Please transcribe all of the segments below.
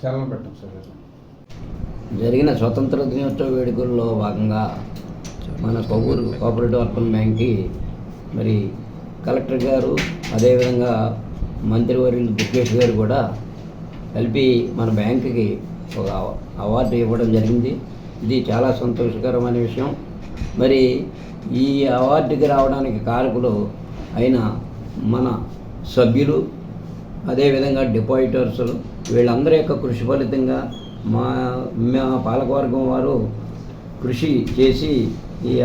సెలవు పెట్టాం సార్ జరిగిన స్వతంత్ర దినోత్సవ వేడుకల్లో భాగంగా మన కొవ్వూరు కోఆపరేటివ్ అర్బన్ బ్యాంక్కి మరి కలెక్టర్ గారు అదేవిధంగా మంత్రివర్యులు దుర్గేష్ గారు కూడా కలిపి మన బ్యాంకుకి ఒక అవార్డు ఇవ్వడం జరిగింది. ఇది చాలా సంతోషకరమైన విషయం. మరి ఈ అవార్డుకి రావడానికి కారకులు అయిన మన సభ్యులు అదేవిధంగా డిపాజిటర్స్ వీళ్ళందరి యొక్క కృషి ఫలితంగా మా మా పాలకవర్గం వారు కృషి చేసి ఈ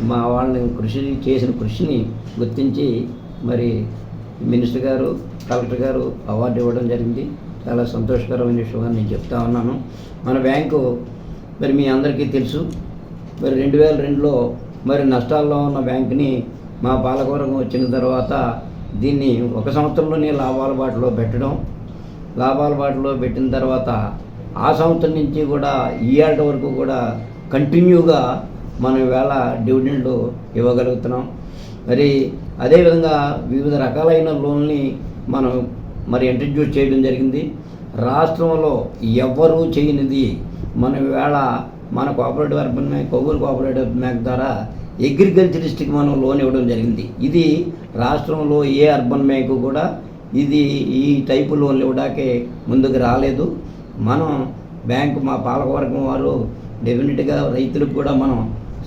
మా వాళ్ళని కృషి చేసిన కృషిని గుర్తించి మరి మినిస్టర్ గారు కలెక్టర్ గారు అవార్డు ఇవ్వడం జరిగింది. చాలా సంతోషకరమైన విషయం నేను చెప్తా ఉన్నాను. మన బ్యాంకు మరి మీ అందరికీ తెలుసు. మరి రెండు వేల రెండులో మరి నష్టాల్లో ఉన్న బ్యాంకుని మా పాలకవర్గం వచ్చిన తర్వాత దీన్ని ఒక సంవత్సరంలోనే లాభాల బాటలో పెట్టడం లాభాల బాటలో పెట్టిన తర్వాత ఆ సంవత్సరం నుంచి కూడా ఈ ఏళ్ళ వరకు కూడా కంటిన్యూగా మనం వేళ డివిడెండ్ ఇవ్వగలుగుతున్నాం. మరి అదేవిధంగా వివిధ రకాలైన లోన్ని మనం మరి ఇంట్రడ్యూస్ చేయడం జరిగింది. రాష్ట్రంలో ఎవ్వరూ చేయనిది మన వేళ మన cooperative urban bank Kovvur cooperative bank ద్వారా అగ్రికల్చరిస్ట్కి మనం లోన్ ఇవ్వడం జరిగింది. ఇది రాష్ట్రంలో ఏ అర్బన్ బ్యాంకు కూడా ఇది ఈ టైపు లోన్లు ఇవ్వడాకే ముందుకు రాలేదు. మనం బ్యాంకు మా పాలకవర్గం వారు డెఫినెట్గా రైతులకు కూడా మనం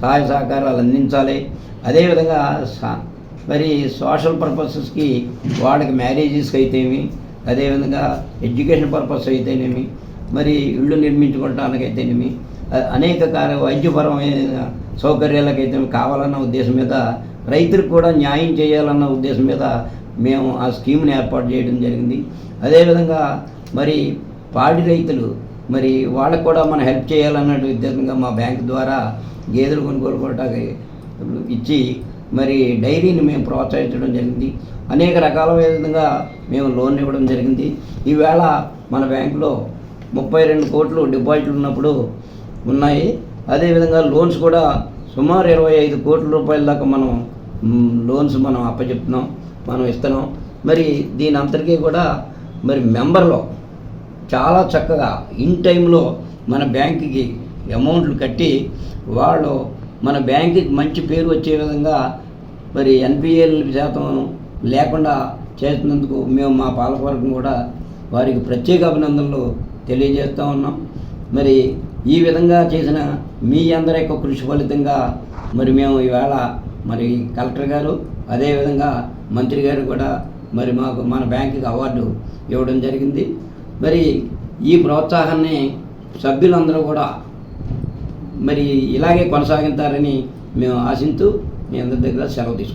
సహాయ సహకారాలు అందించాలి. అదేవిధంగా మరి సోషల్ పర్పసెస్కి వాళ్ళకి మ్యారేజెస్కి అయితేమి అదేవిధంగా ఎడ్యుకేషన్ పర్పస్ అయితేనేమి మరి ఇళ్ళు నిర్మించుకోవడానికి అనేక కార్య వైద్యపరమైన సౌకర్యాలకైతే కావాలన్న ఉద్దేశం మీద రైతులకు కూడా న్యాయం చేయాలన్న ఉద్దేశం మీద మేము ఆ స్కీమ్ని ఏర్పాటు చేయడం జరిగింది. అదేవిధంగా మరి పాడి రైతులు మరి వాళ్ళకు కూడా మనం హెల్ప్ చేయాలన్నట్టు ఉద్దేశంగా మా బ్యాంక్ ద్వారా గేదెలు కొనుగోలుకోవటానికి ఇచ్చి మరి డైరీని మేము ప్రోత్సహించడం జరిగింది. అనేక రకాల విధంగా మేము లోన్ ఇవ్వడం జరిగింది. ఈవేళ మన బ్యాంకులో ముప్పై రెండు కోట్లు డిపాజిట్లు ఉన్నప్పుడు ఉన్నాయి. అదేవిధంగా లోన్స్ కూడా సుమారు ఇరవై ఐదు కోట్ల రూపాయల దాకా మనం లోన్స్ మనం అప్పచెప్తున్నాం మనం ఇస్తున్నాం. మరి దీని అంతటికీ కూడా మరి మెంబర్లో చాలా చక్కగా ఇన్ టైంలో మన బ్యాంకుకి అమౌంట్లు కట్టి వాళ్ళు మన బ్యాంకుకి మంచి పేరు వచ్చే విధంగా మరి ఎన్పిఎల్ శాతం లేకుండా చేసినందుకు మేము మా పాలకవర్గం కూడా వారికి ప్రత్యేక అభినందనలు తెలియజేస్తూ ఉన్నాం. మరి ఈ విధంగా చేసిన మీ అందరి యొక్క కృషి ఫలితంగా మరి మేము ఈవేళ మరి కలెక్టర్ గారు అదేవిధంగా మంత్రి గారు కూడా మరి మాకు మన బ్యాంకుకి అవార్డు ఇవ్వడం జరిగింది. మరి ఈ ప్రోత్సాహాన్ని సభ్యులందరూ కూడా మరి ఇలాగే కొనసాగించారని మేము ఆశిస్తూ మీ అందరి దగ్గర సెలవు తీసుకుంటాం